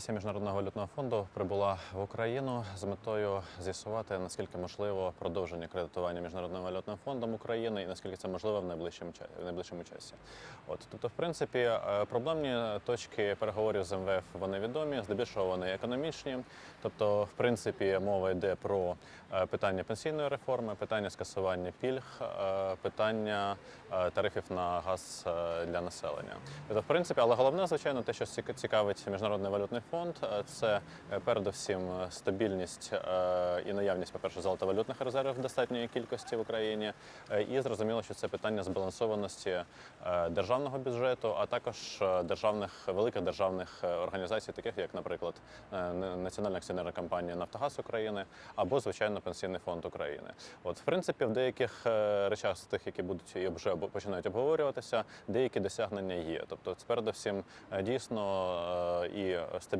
Місія міжнародного валютного фонду прибула в Україну з метою з'ясувати наскільки можливо продовження кредитування міжнародним валютним фондом України і наскільки це можливо в найближчому. В найближчому часі. От тобто, в принципі, е, проблемні точки переговорів з МВФ вони відомі, здебільшого вони економічні. Тобто, в принципі, мова йде про е, питання пенсійної реформи, питання скасування пільг, е, питання тарифів на газ для населення. Тобто, в принципі, але головне, звичайно, те, що ціка- цікавить міжнародний валютний фонд, е, це е, передусім е, стабільність і наявність, по-перше, золотовалютних резервів достатньої кількості в Україні. І зрозуміло, що це питання збалансованості державного бюджету, а також державних великих державних організацій, таких як, наприклад, Національна акціонерна компанія Нафтогаз України або звичайно Пенсійний фонд України. От, в принципі, в деяких речах з тих, які будуть і вже починають обговорюватися, деякі досягнення є. Тобто, це передусім дійсно і стабільність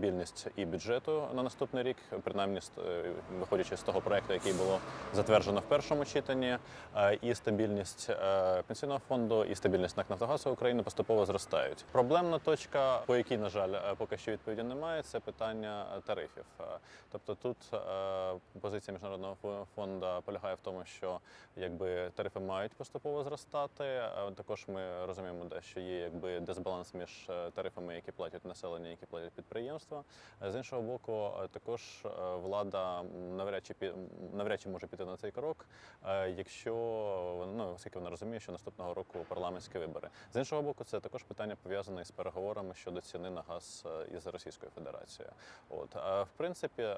і бюджету на наступний рік, принаймні е, виходячи з того проекту, який було затверджено в першому читанні, е, і стабільність е, пенсійного фонду, і стабільність НАК «Нафтогазу України поступово зростають. Проблемна точка, по якій, на жаль, поки що відповіді немає, це питання тарифів. Тобто тут позиція міжнародного фо- фонду полягає в тому, що якби тарифи мають поступово зростати. Також ми розуміємо, де, що є якби дисбаланс між тарифами, які платять населення, які платять підприємства. Е, З іншого боку, е, також е, влада навряд чи навряд чи може піти на цей крок, якщо ну оскільки вона розуміє, що наступного року парламентські вибори. З іншого боку, це також питання пов'язане з переговорами щодо ціни на газ із Російською Федерацією. От в принципі,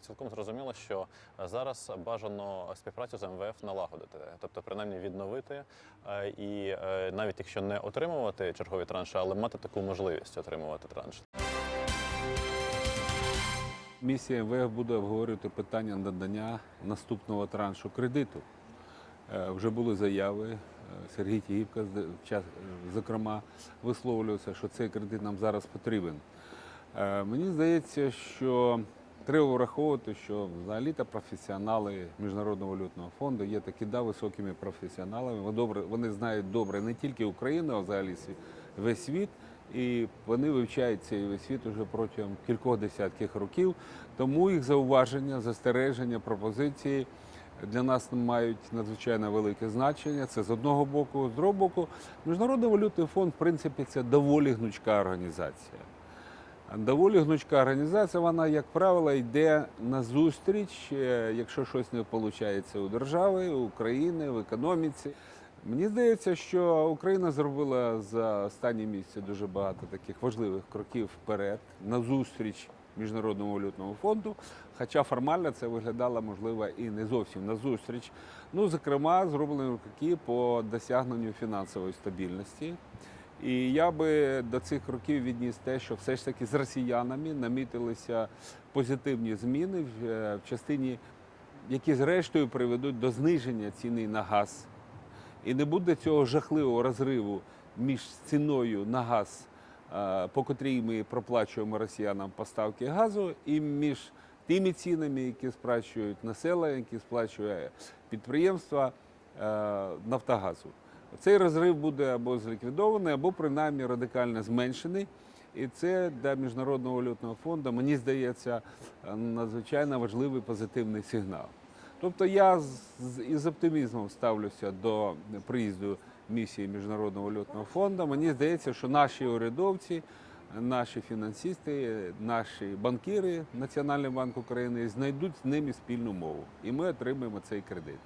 цілком зрозуміло, що зараз бажано співпрацю з МВФ налагодити, тобто принаймні відновити і навіть якщо не отримувати чергові транші, але мати таку можливість отримувати транш. Місія МВФ буде обговорювати питання надання наступного траншу кредиту. Е, Вже були заяви. е, Сергій Тігівка, зокрема, висловлювався, що цей кредит нам зараз потрібен. Е, Мені здається, що треба враховувати, що взагалі-то професіонали Міжнародного валютного фонду є такі да, високими професіоналами. Вони, добре, вони знають добре не тільки Україну, а взагалі весь світ. І вони вивчають цей світ уже протягом кількох десятків років. Тому їх зауваження, застереження, пропозиції для нас мають надзвичайно велике значення. Це з одного боку, з другого боку, Міжнародний валютний фонд, в принципі, це доволі гнучка організація. Доволі гнучка організація, вона, як правило, йде на зустріч, е, якщо щось не виходить у держави, у України, в економіці. Мені здається, що Україна зробила за останні місяці дуже багато таких важливих кроків вперед на зустріч Міжнародному валютному фонду. Хоча формально це виглядало, можливо, і не зовсім на зустріч. Ну, зокрема, зроблені кроки по досягненню фінансової стабільності. І я би до цих років відніс те, що все ж таки з росіянами намітилися позитивні зміни е, в частині, які зрештою приведуть до зниження ціни на газ. І не буде цього жахливого розриву між ціною на газ, е, по котрій ми проплачуємо росіянам поставки газу, і між тими цінами, які сплачують населення, які сплачує підприємства е, Нафтогазу. Цей розрив буде або зліквідований, або принаймні радикально зменшений. І це для міжнародного валютного фонду, мені здається, надзвичайно важливий позитивний сигнал. Тобто я з, із оптимізмом ставлюся до приїзду місії Міжнародного валютного фонду. Мені здається, що наші урядовці, наші фінансисти, наші банкіри Національний банк України знайдуть з ними спільну мову, і ми отримаємо цей кредит.